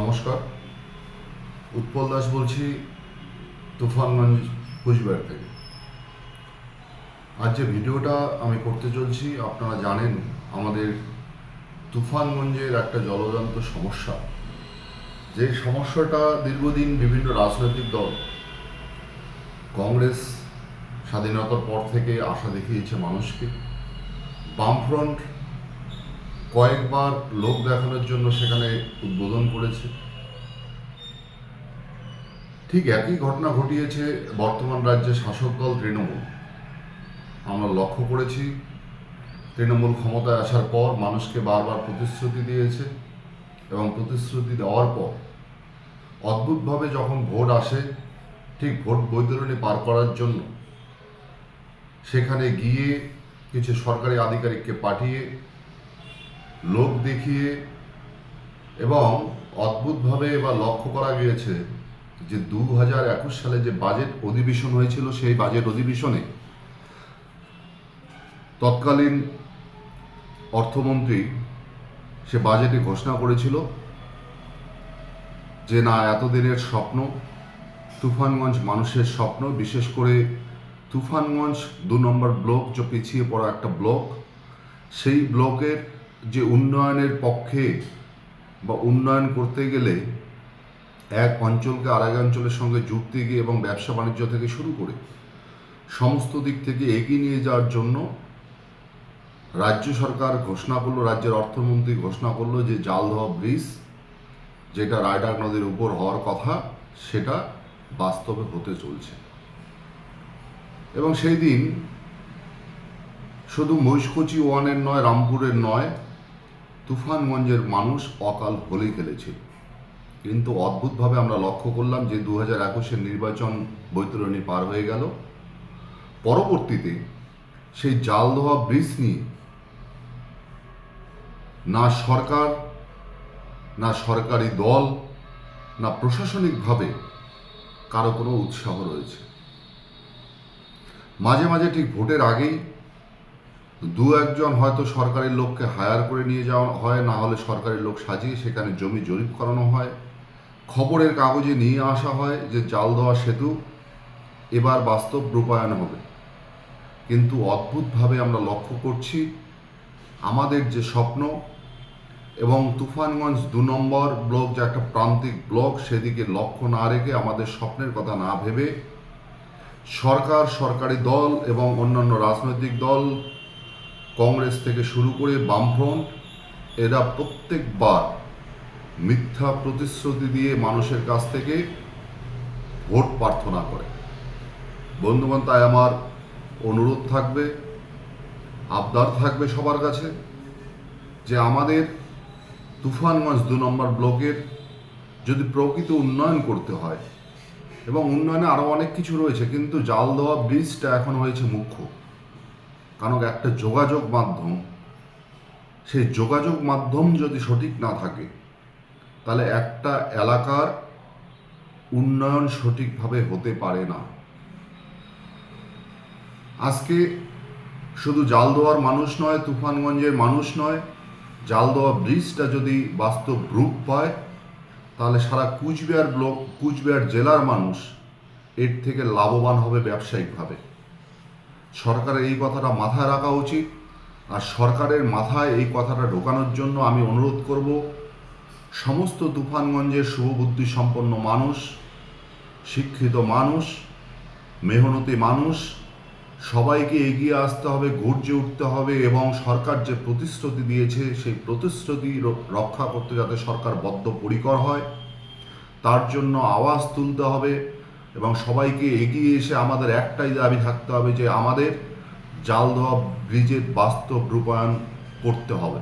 নমস্কার। উৎপল দাস বলছি তুফানগঞ্জ কুচবিহার থেকে। আজ যে ভিডিওটা আমি করতে চলছি, আপনারা জানেন আমাদের তুফানগঞ্জের একটা জলজান্ত সমস্যা। যে সমস্যাটা দীর্ঘদিন বিভিন্ন রাজনৈতিক দল, কংগ্রেস স্বাধীনতার পর থেকে আশা দেখিয়েছে মানুষকে। বামফ্রন্ট কয়েকবার লোক দেখানোর জন্য সেখানে উদ্বোধন করেছে। ঠিক একই ঘটনা ঘটিয়েছে বর্তমান রাজ্যে শাসক দল তৃণমূল। আমরা লক্ষ্য করেছি, তৃণমূল ক্ষমতায় আসার পর মানুষকে বারবার প্রতিশ্রুতি দিয়েছে এবং প্রতিশ্রুতি দেওয়ার পর অদ্ভুতভাবে যখন ভোট আসে, ঠিক ভোট বৈতরণী পার করার জন্য সেখানে গিয়ে কিছু সরকারি আধিকারিককে পাঠিয়ে লোক দেখিয়ে এবং অদ্ভুতভাবে এবার লক্ষ্য করা গিয়েছে যে দু হাজার একুশ সালে যে বাজেট অধিবেশন হয়েছিল, সেই বাজেট অধিবেশনে তৎকালীন অর্থমন্ত্রী সে বাজেটে ঘোষণা করেছিল যে না, এতদিনের স্বপ্ন তুফানগঞ্জ মানুষের স্বপ্ন, বিশেষ করে তুফানগঞ্জ দু নম্বর ব্লক যে পিছিয়ে পড়া একটা ব্লক, সেই ব্লকের যে উন্নয়নের পক্ষে বা উন্নয়ন করতে গেলে এক অঞ্চলকে আরেক অঞ্চলের সঙ্গে যুক্তি গিয়ে এবং ব্যবসা বাণিজ্য থেকে শুরু করে সমস্ত দিক থেকে এগিয়ে নিয়ে যাওয়ার জন্য রাজ্য সরকার ঘোষণা করল, রাজ্যের অর্থমন্ত্রী ঘোষণা করল যে জালদহ ব্রিজ, যেটা রায়ডাক নদীর উপর হওয়ার কথা, সেটা বাস্তবে হতে চলছে। এবং সেই দিন শুধু মহিষকুচি ওয়ানের নয়, রামপুরের নয় তুফানগঞ্জের মানুষ অকাল হোলি খেলেছিল কিন্তু অদ্ভুতভাবে আমরা লক্ষ্য করলাম যে দু হাজার একুশের নির্বাচন বৈতরণী পার হয়ে গেল। পরবর্তীতে সেই জাল দেওয়া ব্রিজ নিয়ে না সরকার, না সরকারি দল, না প্রশাসনিকভাবে কারও কোনো উৎসাহ রয়েছে। মাঝে মাঝে ঠিক ভোটের আগেই দু একজন হয়তো সরকারি লোককে হায়ার করে নিয়ে যাওয়া হয়, না হলে সরকারি লোক সাজিয়ে সেখানে জমি জরিপ করানো হয়। খবরের কাগজে নিয়ে আসা হয় যে জাল দেওয়া সেতু এবার বাস্তব রূপায়ণ হবে। কিন্তু অদ্ভুতভাবে আমরা লক্ষ্য করছি, আমাদের যে স্বপ্ন এবং তুফানগঞ্জ দু নম্বর ব্লক যে একটা প্রান্তিক ব্লক, সেদিকে লক্ষ্য না রেখে আমাদের স্বপ্নের কথা না ভেবে সরকার, সরকারি দল এবং অন্যান্য রাজনৈতিক দল কংগ্রেস থেকে শুরু করে বামফ্রন্ট, এরা প্রত্যেকবার মিথ্যা প্রতিশ্রুতি দিয়ে মানুষের কাছ থেকে ভোট প্রার্থনা করে। বন্ধুগণ তাই আমার অনুরোধ থাকবে, আবদার থাকবে সবার কাছে যে আমাদের তুফানগঞ্জ দু নম্বর ব্লকের যদি প্রকৃত উন্নয়ন করতে হয়, এবং উন্নয়নে আরও অনেক কিছু রয়েছে, কিন্তু জাল দেওয়া ব্রিজটা এখন হয়েছে মুখ্য। কারণ একটা যোগাযোগ মাধ্যম। সেই যোগাযোগ মাধ্যম যদি সঠিক না থাকে, তাহলে একটা এলাকার উন্নয়ন সঠিকভাবে হতে পারে না। আজকে শুধু জাল দেওয়ার মানুষ নয়, তুফানগঞ্জের মানুষ নয়, জাল দেওয়া ব্রিজটা যদি বাস্তব রূপ পায়, তাহলে সারা কুচবিহার ব্লক, কুচবিহার জেলার মানুষ এর থেকে লাভবান হবে ব্যবসায়িকভাবে। সরকারের এই কথাটা মাথায় রাখা উচিত। আর সরকারের মাথায় এই কথাটা ঢোকানোর জন্য আমি অনুরোধ করব, সমস্ত তুফানগঞ্জের শুভবুদ্ধি সম্পন্ন মানুষ, শিক্ষিত মানুষ, মেহনতি মানুষ, সবাইকে এগিয়ে আসতে হবে, গর্জে উঠতে হবে এবং সরকার যে প্রতিশ্রুতি দিয়েছে সেই প্রতিশ্রুতি রক্ষা করতে যাতে সরকার বদ্ধপরিকর হয়। তার জন্য আওয়াজ তুলতে হবে। এবং সবাইকে এগিয়ে এসে আমাদের একটাই দাবি থাকতে হবে যে আমাদের জাল দেওয়া ব্রিজের বাস্তব রূপায়ণ করতে হবে।